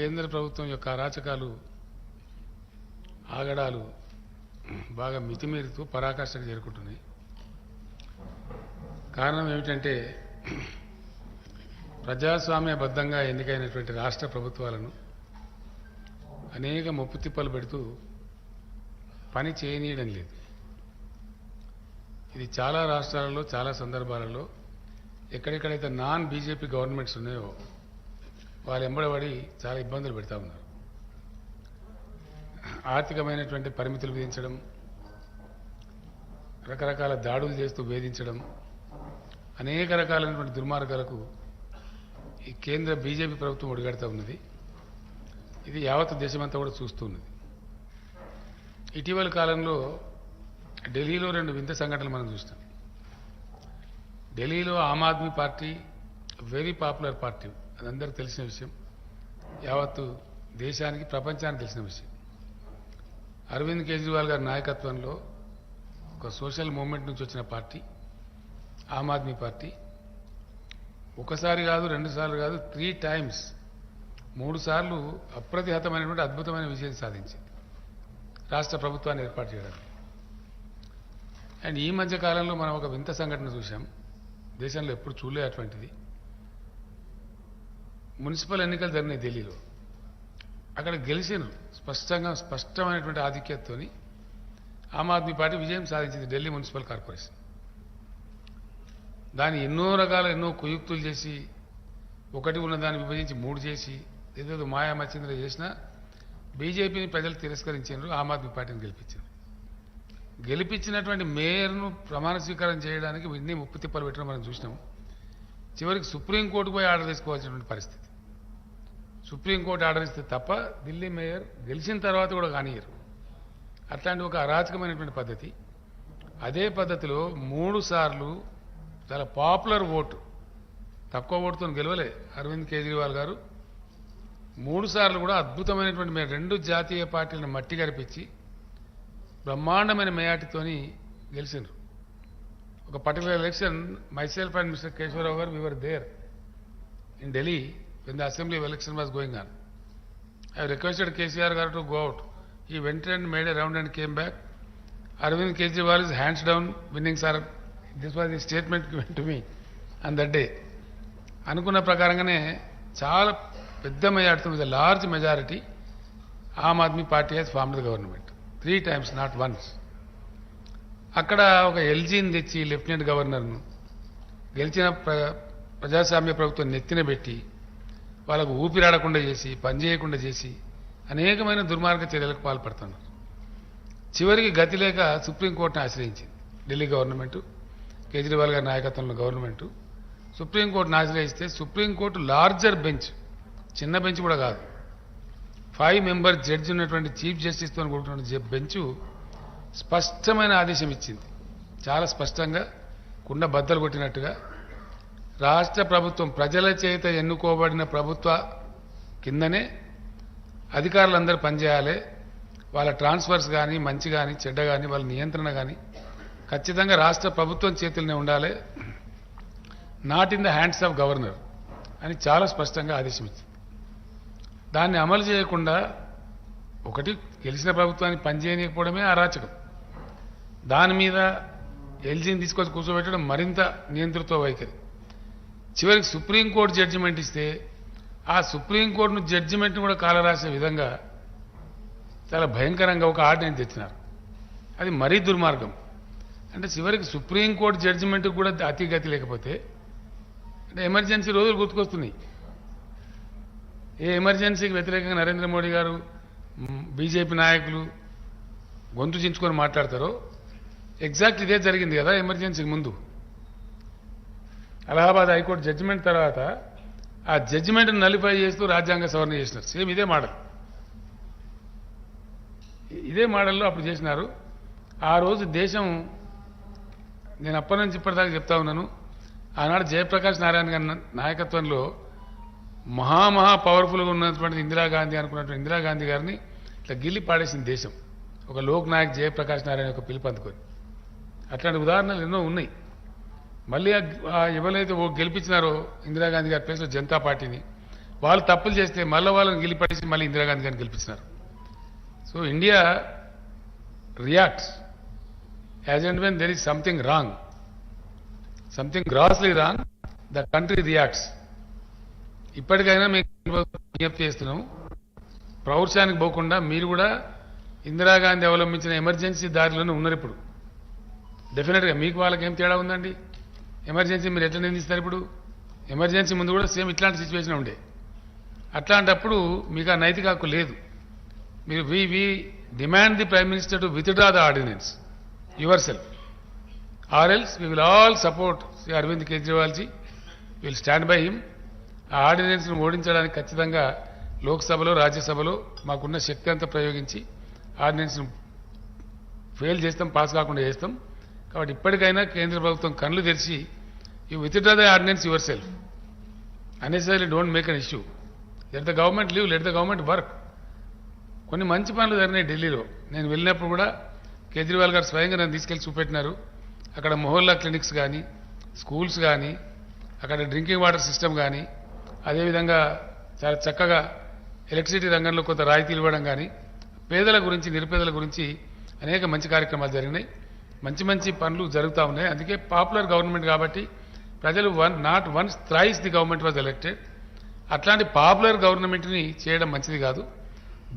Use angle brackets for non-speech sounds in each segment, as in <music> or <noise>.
కేంద్ర ప్రభుత్వం యొక్క అరాచకాలు ఆగడాలు బాగా మితిమీరుతూ పరాకాష్ఠకు చేరుకుంటున్నాయి. కారణం ఏమిటంటే ప్రజాస్వామ్యబద్ధంగా ఎన్నికైనటువంటి రాష్ట్ర ప్రభుత్వాలను అనేక ముప్పు తిప్పలు పెడుతూ పని చేయనీయడం లేదు. ఇది చాలా రాష్ట్రాలలో చాలా సందర్భాలలో ఎక్కడెక్కడైతే నాన్ బీజేపీ గవర్నమెంట్స్ ఉన్నాయో వాళ్ళు ఎంబడబడి చాలా ఇబ్బందులు పెడతా ఉన్నారు. ఆర్థికమైనటువంటి పరిమితులు విధించడం రకరకాల దాడులు చేస్తూ వేధించడం అనేక రకాలైనటువంటి దుర్మార్గాలకు ఈ కేంద్ర బీజేపీ ప్రభుత్వం ఒడిగడుతూ ఉన్నది. ఇది యావత్ దేశమంతా కూడా చూస్తూ ఉన్నది. ఇటీవల కాలంలో ఢిల్లీలో రెండు వింత సంఘటనలు మనం చూస్తాం. ఢిల్లీలో Aam Aadmi party very popular party అది అందరూ తెలిసిన విషయం. యావత్తు దేశానికి ప్రపంచానికి తెలిసిన విషయం. అరవింద్ కేజ్రీవాల్ గారి నాయకత్వంలో ఒక సోషల్ మూవ్మెంట్ నుంచి వచ్చిన పార్టీ ఆమ్ ఆద్మీ పార్టీ. ఒకసారి కాదు రెండు సార్లు కాదు త్రీ టైమ్స్ మూడు సార్లు అప్రతిహతమైనటువంటి అద్భుతమైన విజయం సాధించింది. రాష్ట్ర ప్రభుత్వాన్ని ఏర్పాటు చేయడానికి. అండ్ ఈ మధ్య కాలంలో మనం ఒక వింత సంఘటన చూసాం దేశంలో ఎప్పుడు చూడలే అటువంటిది. మున్సిపల్ ఎన్నికలు జరిగినాయి ఢిల్లీలో. అక్కడ గెలిచాను స్పష్టంగా స్పష్టమైనటువంటి ఆధిక్యతతోని ఆమ్ ఆద్మీ పార్టీ విజయం సాధించింది ఢిల్లీ మున్సిపల్ కార్పొరేషన్. దాన్ని ఎన్నో రకాల ఎన్నో కుయుక్తులు చేసి ఒకటి ఉన్న దాన్ని విభజించి మూడు చేసి ఏదేదో మాయా మచ్చింద్ర చేసినా బీజేపీని ప్రజలు తిరస్కరించారు ఆమ్ ఆద్మీ పార్టీని గెలిపించారు గెలిపించినటువంటి మేయర్ను ప్రమాణ స్వీకారం చేయడానికి ఇన్ని ముప్పు తిప్పలు పెట్టడం మనం చూసినాం చివరికి సుప్రీంకోర్టుకు పోయి ఆర్డర్ తీసుకోవాల్సినటువంటి పరిస్థితి. సుప్రీంకోర్టు ఆర్డర్ ఇస్తే తప్ప ఢిల్లీ మేయర్ గెలిచిన తర్వాత కూడా కానియరు. అట్లాంటి ఒక అరాచకమైనటువంటి పద్ధతి. అదే పద్ధతిలో మూడు సార్లు చాలా పాపులర్ ఓటు తక్కువ ఓటుతో గెలవలే అరవింద్ కేజ్రీవాల్ గారు. మూడు సార్లు కూడా అద్భుతమైనటువంటి మే- రెండు జాతీయ పార్టీలను మట్టి గరిపించి బ్రహ్మాండమైన మేయాటితోని గెలిచినారు ఒక particular election myself and mister Keshava Rao garu we were there in Delhi when the assembly election was going on. I requested KCR garu to go out he went and made a round and came back Arvind Kejriwal is hands down winning, sir. This was the statement <laughs> given to me on that day అనుకున్న ప్రకారంగానే చాలా పెద్ద majority with large majority Aam Aadmi party has form the government three times not once అక్కడ ఒక ఎల్జీని తెచ్చి lieutenant గవర్నర్ను గెలిచిన ప్ర ప్రజాస్వామ్య ప్రభుత్వం నెత్తిన పెట్టి వాళ్ళకు ఊపిరాడకుండా చేసి పనిచేయకుండా చేసి అనేకమైన దుర్మార్గ చర్యలకు పాల్పడుతున్నారు. చివరికి గతి లేక సుప్రీంకోర్టును ఆశ్రయించింది. ఢిల్లీ గవర్నమెంటు కేజ్రీవాల్ గారి నాయకత్వంలో గవర్నమెంటు. సుప్రీంకోర్టును ఆశ్రయిస్తే సుప్రీంకోర్టు లార్జర్ బెంచ్ చిన్న బెంచ్ కూడా కాదు. ఫైవ్ మెంబర్ జడ్జి ఉన్నటువంటి చీఫ్ జస్టిస్తో కూడుకున్న బెంచ్ స్పష్టమైన ఆదేశం ఇచ్చింది. చాలా స్పష్టంగా కుండ బద్దలు కొట్టినట్టుగా రాష్ట్ర ప్రభుత్వం ప్రజల చేత ఎన్నుకోబడిన ప్రభుత్వ కిందనే అధికారులందరూ పనిచేయాలి. వాళ్ళ ట్రాన్స్ఫర్స్ కానీ మంచి కానీ చెడ్డ కానీ వాళ్ళ నియంత్రణ కానీ ఖచ్చితంగా రాష్ట్ర ప్రభుత్వం చేతులనే ఉండాలి. Not in the hands of governor అని చాలా స్పష్టంగా ఆదేశం ఇచ్చింది దాన్ని అమలు చేయకుండా ఒకటి గెలిచిన ప్రభుత్వాన్ని పనిచేయకపోవడమే అరాచకం. దాని మీద ఎల్జీని తీసుకొచ్చి కూర్చోబెట్టడం మరింత నియంతృత్వ వైఖరి. చివరికి సుప్రీంకోర్టు జడ్జిమెంట్ ఇస్తే ఆ సుప్రీంకోర్టును జడ్జిమెంట్ను కూడా కాలరాసే విధంగా చాలా భయంకరంగా ఒక ఆర్డర్ని తెచ్చినారు. అది మరీ దుర్మార్గం. అంటే చివరికి సుప్రీంకోర్టు జడ్జిమెంట్కి కూడా అతిగతి లేకపోతే అంటే ఎమర్జెన్సీ రోజులు గుర్తుకొస్తున్నాయి. ఏ ఎమర్జెన్సీకి వ్యతిరేకంగా నరేంద్ర మోడీ గారు బీజేపీ నాయకులు గొంతు చించుకొని మాట్లాడతారో ఎగ్జాక్ట్ ఇదే జరిగింది కదా ఎమర్జెన్సీకి ముందు. అలహాబాద్ హైకోర్టు జడ్జిమెంట్ తర్వాత ఆ జడ్జిమెంట్ నలిఫై చేస్తూ రాజ్యాంగ సవరణ చేసినారు. సేమ్ ఇదే మోడల్. ఇదే మోడల్లో అప్పుడు చేసినారు. ఆ రోజు దేశం నేను అప్పటి నుంచి ఇప్పటిదాకా చెప్తా ఉన్నాను ఆనాడు జయప్రకాష్ నారాయణ గారి నాయకత్వంలో మహా మహా పవర్ఫుల్గా ఉన్నటువంటి ఇందిరాగాంధీ అనుకున్నటువంటి ఇందిరాగాంధీ గారిని ఇట్లా గిల్లి పాడేసింది దేశం. ఒక లోక్ నాయక్ జయప్రకాష్ నారాయణ యొక్క పిలుపు అందుకొని. అట్లాంటి ఉదాహరణలు ఎన్నో ఉన్నాయి. మళ్ళీ ఎవరైతే ఓ గెలిపించినారో ఇందిరాగాంధీ గారి ప్లేస్లో జనతా పార్టీని వాళ్ళు తప్పులు చేస్తే మళ్ళీ వాళ్ళని గెలిపడేసి మళ్ళీ ఇందిరాగాంధీ గారిని గెలిపించినారు. So India reacts. As and when there is something wrong. Something grossly wrong the country reacts. ఇప్పటికైనా మేము విజ్ఞప్తి చేస్తున్నాం ప్రౌఢశానికి పోకుండా మీరు కూడా ఇందిరాగాంధీ అవలంబించిన ఎమర్జెన్సీ దారిలోనే ఉన్నారు ఇప్పుడు. డెఫినెట్గా మీకు వాళ్ళకి ఏం తేడా ఉందండి? ఎమర్జెన్సీ మీరు ఎట్లా నిందిస్తారు ఇప్పుడు? ఎమర్జెన్సీ ముందు కూడా సేమ్ ఇట్లాంటి సిచ్యువేషన్ ఉండే. అట్లాంటప్పుడు మీకు ఆ నైతిక హక్కు లేదు. మీరు we we demand the prime minister to withdraw the ordinance yourself or else we will all support Shri Arvind Kejriwal ji will stand by him ఆ ఆర్డినెన్స్ను ఓడించడానికి ఖచ్చితంగా లోక్సభలో రాజ్యసభలో మాకున్న శక్తి అంతా ప్రయోగించి ఆర్డినెన్స్ను ఫెయిల్ చేస్తాం పాస్ కాకుండా చేస్తాం. కాబట్టి ఇప్పటికైనా కేంద్ర ప్రభుత్వం కళ్ళు తెరిచి you withdraw the ordinance yourself అనేసరి don't make an issue let the government leave let the government work కొన్ని మంచి పనులు జరిగినాయి ఢిల్లీలో. నేను వెళ్ళినప్పుడు కూడా కేజ్రీవాల్ గారు స్వయంగా నన్ను తీసుకెళ్ళి చూపెట్టినారు. అక్కడ మొహల్లా క్లినిక్స్ కానీ స్కూల్స్ కానీ అక్కడ డ్రింకింగ్ వాటర్ సిస్టమ్ కానీ అదేవిధంగా చాలా చక్కగా ఎలక్ట్రిసిటీ రంగంలో కొంత రాయితీలు ఇవ్వడం కానీ పేదల గురించి నిరుపేదల గురించి అనేక మంచి కార్యక్రమాలు జరిగినాయి. మంచి మంచి పనులు జరుగుతూ ఉన్నాయి. అందుకే పాపులర్ గవర్నమెంట్ కాబట్టి ప్రజలు one not once thrice the government was elected. అట్లాంటి పాపులర్ గవర్నమెంట్ని చేయడం మంచిది కాదు.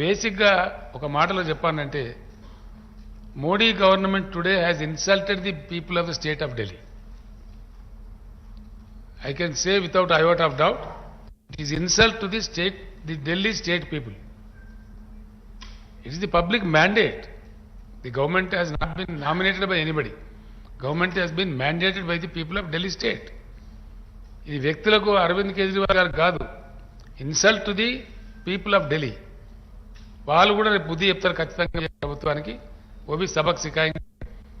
బేసిక్గా ఒక మాటలో చెప్పానంటే Modi government today has insulted the people of the state of Delhi I can say without iota of doubt it is insult to the state the Delhi state people it is the public mandate the government has not been nominated by anybody Government has been mandated by the people of Delhi state. ఇది వ్యక్తులకు అరవింద్ కేజ్రీవాల్ గారు కాదు insult to the people of Delhi వాళ్ళు కూడా రేపు బుద్ధి చెప్తారు ఖచ్చితంగా ఈ ప్రభుత్వానికి वो भी सबक सिखाएंगे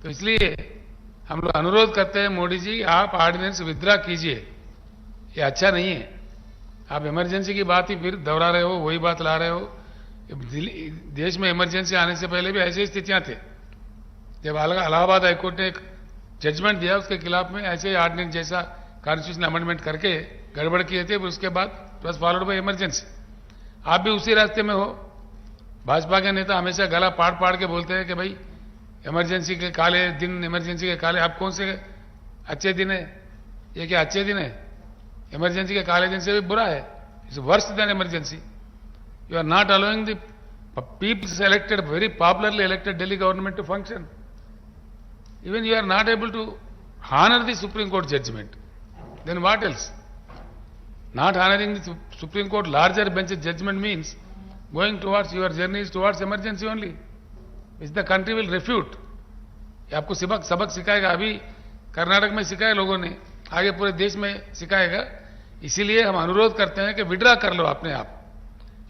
तो इसलिए हम लोग अनुरोध करते हैं मोदी जी आप ऑर्डिनेंस विद्रा कीजिए ये अच्छा नहीं है आप इमरजेंसी की बात ही फिर दोहरा रहे हो वही बात ला रहे हो दिल्ली- देश में इमरजेंसी आने से पहले भी ऐसी स्थितियां थे जब अलग- इलाहाबाद हाईकोर्ट ने एक जजमेंट दिया उसके खिलाफ में, ऐसे ऑर्डिनेंस जैसा कॉन्स्टिट्यूशन अमेंडमेंट करके गड़बड़ किए थे उसके बाद प्लस फॉलोड बाई इमरजेंसी आप भी उसी रास्ते में हो। भाजपा के नेता हमेशा गला पाड़ पाड़ के बोलते हैं कि भाई इमरजेंसी के काले दिन इमरजेंसी के काले, आप कौन से अच्छे दिन है? ये क्या अच्छे दिन है? इमरजेंसी के काले दिन से भी बुरा है। It's worse than emergency you are not allowing the peoples elected very popularly elected delhi government to function. Even you are not able to honor the supreme court judgment then what else not honoring the supreme court larger bench judgment means going towards your journey is towards emergency only which the country will refute ये आपको सबक सबक सिखाएगा अभी कर्नाटक में सिखाया लोगों ने आगे पूरे देश में सिखाएगा इसीलिए हम अनुरोध करते हैं कि विड्रा कर लो अपने आप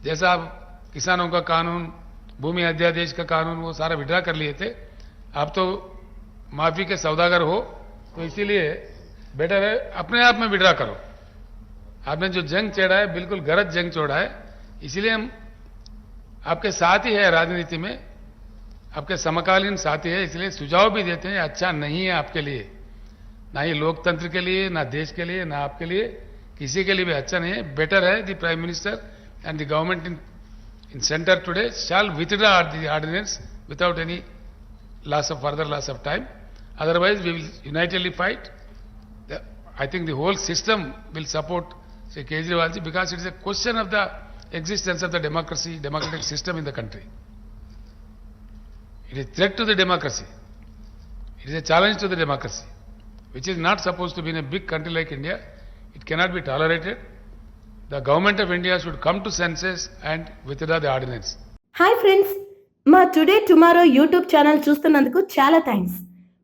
जैसा आप किसानों का कानून भूमि अध्यादेश का कानून वो सारा विड्रा कर लिए थे आप तो माफ़ी के सौदागर हो तो इसीलिए बेटर है अपने आप में विड्रा करो। आपने जो जंग छेड़ा है बिल्कुल गलत जंग छोड़ा है इसीलिए हम आपके साथ ही है राजनीति में, आपके समकालीन साथी है, इसलिए सुझाव भी देते हैं अच्छा नहीं है आपके लिए। ना ही लोकतंत्र के लिए, ना देश के लिए, ना आपके लिए, किसी के लिए भी अच्छा नहीं है। बेटर है the prime minister and the government in in centre today shall withdraw the ordinance without any loss of further loss of time otherwise we will unitedly fight the, i think the whole system will support say kejriwalji because it is a question of the existence of the democracy democratic system in the country it is threat to the democracy it is a challenge to the democracy which is not supposed to be in a big country like india it cannot be tolerated the government of india should come to senses and withdraw the ordinance hi friends మా today tomorrow YouTube channel చూస్తున్నందుకు చాలా thanks